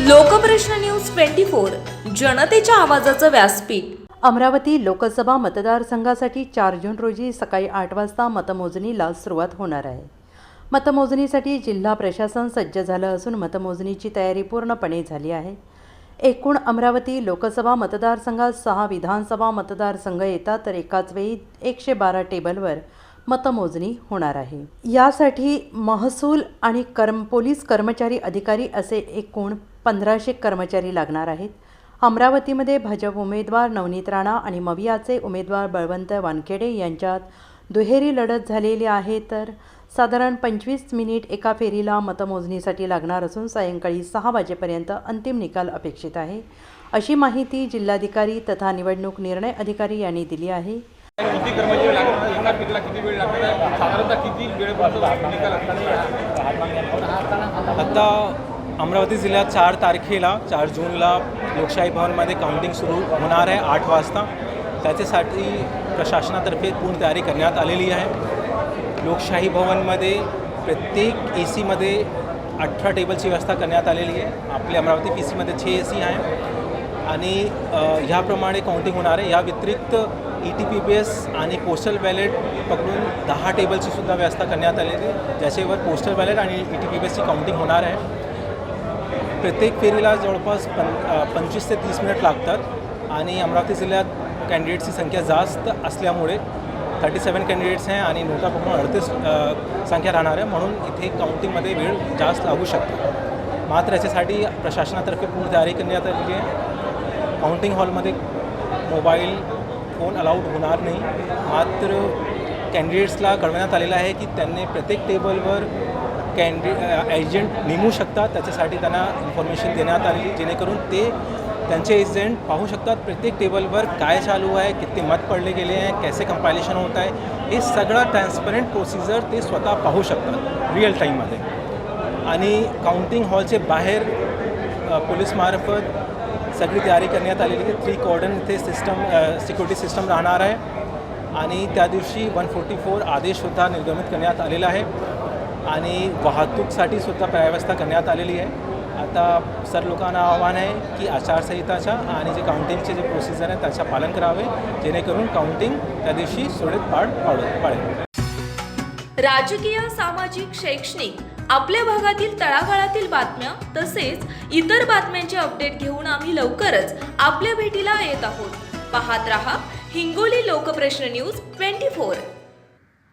Lokprashna news twenty four जनतेच्या आवाजाचं व्यासपीठ. अमरावती लोकसभा मतदारसंघासाठी चार जून रोजी सकाळी आठ वाजता मतमोजणीला सुरुवात होणार आहे. मतमोजणीसाठी जिल्हा प्रशासन सज्ज झालं असून मतमोजणीची तयारी पूर्णपणे झाली आहे. एकूण अमरावती लोकसभा मतदारसंघात सहा विधानसभा मतदारसंघ येतात तर एकाच वेळी एकशे बारा टेबलवर मतमोजणी होणार आहे. यासाठी महसूल आणि कर्म पोलीस कर्मचारी अधिकारी असे एकूण पंधराशे कर्मचारी लागणार आहेत. अमरावतीमध्ये भाजप उमेदवार नवनीत राणा आणि मवियाचे उमेदवार बळवंत वानखेडे यांच्यात दुहेरी लढत झालेली आहे तर साधारण पंचवीस मिनिट एका फेरीला मतमोजणीसाठी लागणार असून सायंकाळी सहा वाजेपर्यंत अंतिम निकाल अपेक्षित आहे. अशी माहिती जिल्हाधिकारी तथा निवडणूक निर्णय अधिकारी यांनी दिली आहे. किती कर्मचारी लागतात एका पिकला किती वेळ लागणार आहे? साधारणतः किती वेळेपर्यंत निकाल असणार आता अमरावती जिल्ह्यात चार तारखेला चार जूनला लोकशाही भवनमध्ये काउंटिंग सुरू होणार आहे आठ वाजता. त्याच्यासाठी प्रशासनातर्फे पूर्ण तयारी करण्यात आलेली आहे. लोकशाही भवनमध्ये प्रत्येक ए सीमध्ये अठरा टेबलची व्यवस्था करण्यात आलेली आहे. आपल्या अमरावती पी सीमध्ये छे ए सी आहे. आणि ह्याप्रमाणे काउंटिंग होणार आहे. या व्यतिरिक्त E T P B S आणि पोस्टल बॅलेट पकडून दहा टेबलची सुद्धा व्यवस्था करण्यात आलेली आहे. ज्याच्यावर पोस्टल बॅलेट आणि ई टी पी बी एसची काउंटिंग होणार आहे. प्रत्येक फेरीला जवळपास पं पंचवीस ते तीस मिनिट लागतात आणि अमरावती जिल्ह्यात कॅन्डिडेट्सची संख्या जास्त असल्यामुळे थर्टी सेवन कॅन्डिडेट्स आहे आणि नोटा पकडून अडतीस संख्या राहणार आहे. म्हणून इथे काउंटिंगमध्ये वेळ जास्त लागू शकतो. मात्र याच्यासाठी प्रशासनातर्फे पूर्ण तयारी करण्यात आली आहे. काउंटिंग हॉलमध्ये मोबाईल फोन अलाउड होणार नाही. मात्र कॅन्डिडेट्सला कळवण्यात आलेलं आहे की त्यांनी प्रत्येक टेबलवर कॅन्डि एजंट नेमू शकतात. त्याच्यासाठी त्यांना इन्फॉर्मेशन देण्यात आलेली जेणेकरून ते त्यांचे एजंट पाहू शकतात प्रत्येक टेबलवर काय चालू आहे किती मत पडले गेले आहे कैसे कंपायलेशन होत आहे. हे सगळं ट्रान्सपरंट प्रोसिजर ते स्वतः पाहू शकतात रिअल टाईममध्ये आणि काउंटिंग हॉलचे बाहेर पोलीसमार्फत सगळी तयारी करण्यात आलेली आहे. थ्री कॉर्डन इथे सिस्टम सिक्युरिटी सिस्टम राहणार आहे. आणि त्या दिवशी वन फोर्टी फोर आदेशसुद्धा निर्गमित करण्यात आलेला आहे. आणि वाहतूकसाठी सुद्धा व्यवस्था करण्यात आलेली आहे. आता सर लोकांना आव्हान आहे की आचारसंहिताच्या आणि जे काउंटिंगचे जे प्रोसिजर आहे त्याचं पालन करावे जेणेकरून काउंटिंग त्या दिवशी सुरळीत पाड पाड पाडेल. राजकीय सामाजिक शैक्षणिक आपल्या भागातील तळागाळातील बातम्या तसेच इतर बातम्यांचे अपडेट घेऊन आम्ही लवकरच आपल्या भेटीला येत आहोत. पाहत रहा Hingoli Lokprashna news twenty four.